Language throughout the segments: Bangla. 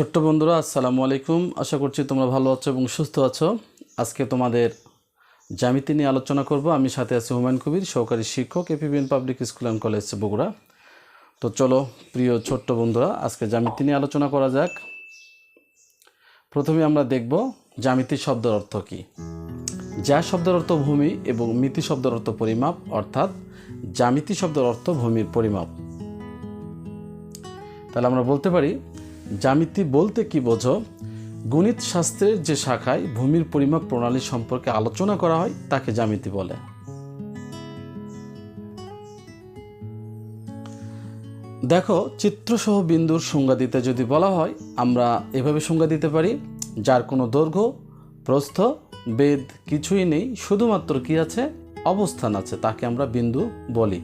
ছোট্ট বন্ধুরা, আসসালামু আলাইকুম। আশা করছি তোমরা ভালো আছো এবং সুস্থ আছো। আজকে তোমাদের জ্যামিতি নিয়ে আলোচনা করব। আমি সাথে আছি হুমায়ুন কবির, সহকারী শিক্ষক APBN public school and college Bogura. তো চলো, প্রিয় ছোট্ট বন্ধুরা, আজকে জ্যামিতি নিয়ে আলোচনা করা যাক। প্রথমে আমরা দেখব জ্যামিতি শব্দের অর্থ কী। যা শব্দের অর্থ ভূমি এবং মিতি শব্দের অর্থ পরিমাপ, অর্থাৎ জ্যামিতি শব্দের অর্থ ভূমির পরিমাপ। তাহলে আমরা বলতে পারি জ্যামিতি বলতে কি বোঝো? গণিত শাস্ত্রের যে শাখায় ভূমির পরিমাপ প্রণালী সম্পর্কে আলোচনা করা হয়, তাকে জ্যামিতি বলে। দেখো, চিত্রসহ বিন্দুর সংজ্ঞা দিতে যদি বলা হয়, আমরা এভাবে সংজ্ঞা দিতে পারি, যার কোনো দৈর্ঘ্য, প্রস্থ, বেদ কিছুই নেই, শুধুমাত্র কি আছে? অবস্থান আছে, তাকে আমরা বিন্দু বলি।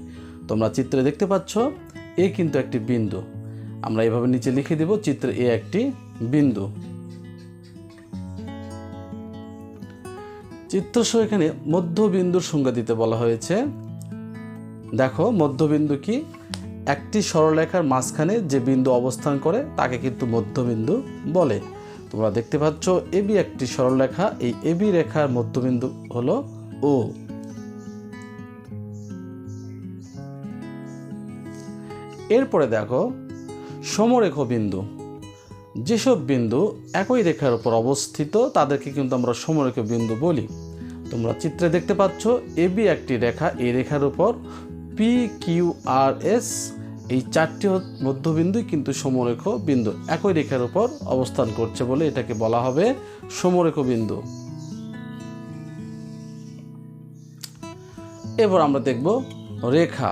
তোমরা চিত্রে দেখতে পাচ্ছ, এ কিন্তু একটি বিন্দু। আমরা এভাবে নিচে লিখে দেব, চিত্রে এ একটি বিন্দু। চিত্রসহ এখানে মধ্যবিন্দুর সংজ্ঞা দিতে বলা হয়েছে। দেখো, মধ্যবিন্দু কি? একটি সরলরেখার মাঝখানে যে বিন্দু অবস্থান করে, তাকে কিন্তু মধ্যবিন্দু বলে। তোমরা দেখতে পাচ্ছ এবি একটি সরলরেখা, এই এবি রেখার মধ্যবিন্দু হলো ও। এরপরে দেখো সমরেখ বিন্দু। যেসব বিন্দু একই রেখার উপর অবস্থিত, তাদেরকে কিন্তু আমরা সমরেখ বিন্দু বলি। তোমরা চিত্রে দেখতে পাচ্ছ এবি একটি রেখা এই রেখার উপর পি কিউ আর এস, এই চারটি মধ্যবিন্দুই কিন্তু সমরেখ বিন্দু, একই রেখার উপর অবস্থান করছে বলে এটাকে বলা হবে সমরেখ বিন্দু। এবার আমরা দেখব রেখা।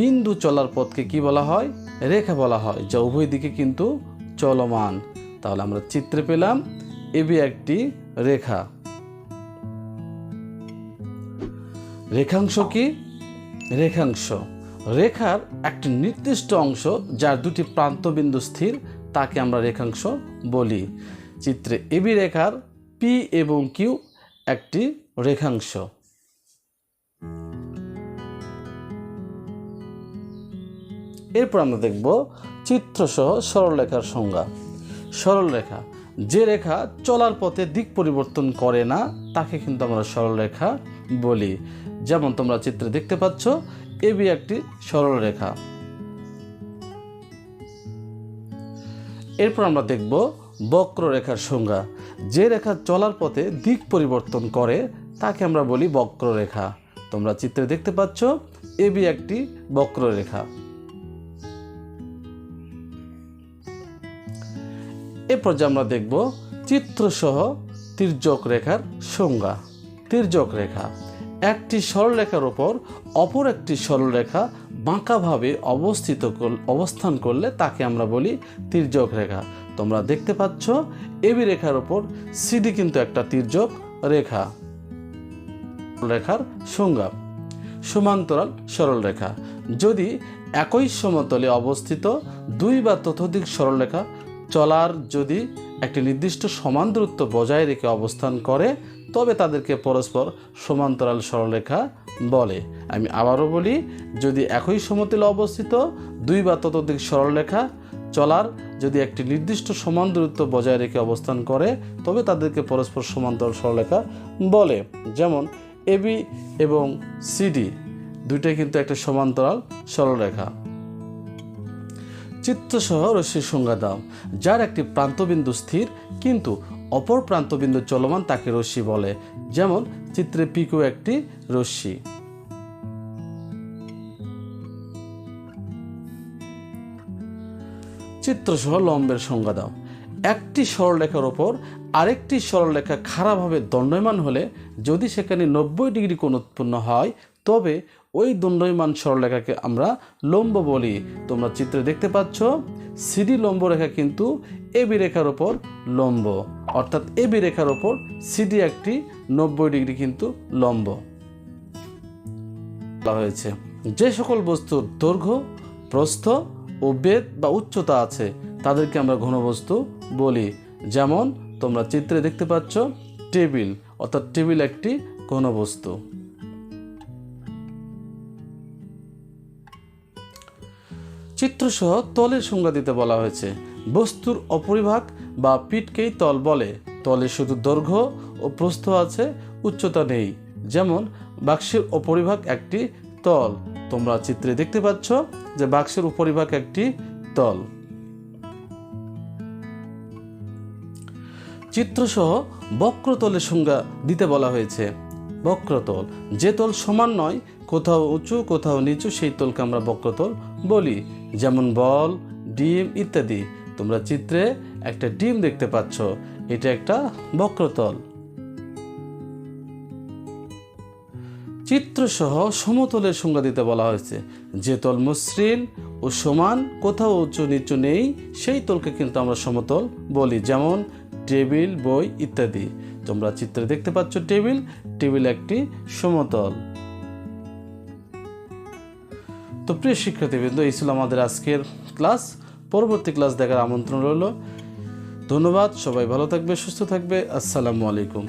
বিন্দু চলার পথকে কি বলা হয়? রেখা বলা হয়। যা উভয় দিকে কিন্তু চলমান। তাহলে আমরা চিত্রে পেলাম এবি একটি রেখা। রেখাংশ কি? রেখাংশ। রেখার একটি নির্দিষ্ট অংশ যার দুটি প্রান্তবিন্দু স্থির, তাকে আমরা রেখাংশ বলি। চিত্রে এবি রেখার পি এবং কিউ একটি রেখাংশ। এরপর আমরা দেখব চিত্রসহ সরলরেখার সংজ্ঞা। সরলরেখা, যে রেখা চলার পথে দিক পরিবর্তন করে না, তাকে কিন্তু আমরা সরলরেখা বলি। যেমন তোমরা চিত্রে দেখতে পাচ্ছ এবি একটি সরলরেখা। এরপর আমরা দেখব বক্ররেখার সংজ্ঞা। যে রেখা চলার পথে দিক পরিবর্তন করে, তাকে আমরা বলি বক্ররেখা। তোমরা চিত্রে দেখতে পাচ্ছ এবি একটি বক্ররেখা। এরপর যে আমরা দেখব চিত্রসহ তির্যক রেখার সংজ্ঞা। তির্যক রেখা, একটি সরলরেখার ওপর অপর একটি সরলরেখা বাঁকাভাবে অবস্থিত অবস্থান করলে তাকে আমরা বলি তির্যক রেখা। তোমরা দেখতে পাচ্ছ, এবি রেখার ওপর সিডি কিন্তু একটা তির্যক রেখা। রেখার সংজ্ঞা, সমান্তরাল সরলরেখা। যদি একই সমতলে অবস্থিত দুই বা ততোধিক সরলরেখা চলার যদি একটি নির্দিষ্ট সমান দূরত্ব বজায় রেখে অবস্থান করে, তবে তাদেরকে পরস্পর সমান্তরাল সরলরেখা বলে। আমি আবারও বলি, যদি একই সমতলে অবস্থিত, দুই বা ততোধিক সরলরেখা চলার যদি একটি নির্দিষ্ট সমান দূরত্ব বজায় রেখে অবস্থান করে, তবে তাদেরকে পরস্পর সমান্তরাল সরলরেখা বলে। যেমন এবি এবং সিডি দুইটাই কিন্তু একটা সমান্তরাল সরলরেখা। চিত্রসহ রশ্মির সংজ্ঞা দাও, যার একটি প্রান্তবিন্দু স্থির, কিন্তু অপর প্রান্তবিন্দু চলমান তাকে রশ্মি বলে, যেমন চিত্রে পিকু একটি রশ্মি। চিত্রসহ লম্বের সংজ্ঞা দাও, একটি সরলরেখার ওপর আরেকটি সরলরেখা খারাপভাবে দণ্ডায়মান হলে যদি সেখানে নব্বই ডিগ্রি কোণ উৎপন্ন হয়, তবে ওই দণ্ডায়মান সরলরেখাকে আমরা লম্ব বলি। তোমরা চিত্রে দেখতে পাচ্ছ, সিডি লম্ব রেখা কিন্তু এবি রেখার ওপর লম্ব। অর্থাৎ এবি রেখার ওপর সিডি একটি নব্বই ডিগ্রি কিন্তু লম্ব। হয়েছে, যে সকল বস্তুর দৈর্ঘ্য, প্রস্থ ও বেদ বা উচ্চতা আছে, তাদেরকে আমরা ঘনবস্তু বলি। যেমন তোমরা চিত্রে দেখতে পাচ্ছ, টেবিল, অর্থাৎ টেবিল একটি ঘনবস্তু। চিত্রসহ তলের সংজ্ঞা দিতে বলা হয়েছে। বস্তুর অপরিভাগ বা পিঠকেই তল বলে। তলে শুধু দৈর্ঘ্য ও প্রস্থ আছে, উচ্চতা নেই। যেমন, বাক্সের অপরিভাগ একটি তল। তোমরা চিত্রে দেখতে পাচ্ছ যে বাক্সের উপরিভাগ একটি তল। চিত্রসহ বক্রতলের সংজ্ঞা দিতে বলা হয়েছে। বক্রতল, যে তল সমান নয়, কোথাও উঁচু, কোথাও নিচু, সেই তলকে আমরা বক্রতল বলি। যেমন বল, ডিম ইত্যাদি। তোমরা চিত্রে একটা ডিম দেখতে পাচ্ছ। এটা একটা বক্রতল। চিত্রসহ সমতলের সংজ্ঞা দিতে বলা হয়েছে। যে তল মসৃণ ও সমান, কোথাও উঁচু নিচু নেই, সেই তলকে কিন্তু আমরা সমতল বলি। যেমন টেবিল, বই ইত্যাদি। তোমরা চিত্রে দেখতে পাচ্ছ টেবিল। টেবিল একটি সমতল। তো প্রিয় শিক্ষার্থীবৃন্দ, এই ছিল আমাদের আজকের ক্লাস। পরবর্তী ক্লাস দেখার আমন্ত্রণ রইল। ধন্যবাদ, সবাই ভালো থাকবে, সুস্থ থাকবে। আসসালামু আলাইকুম।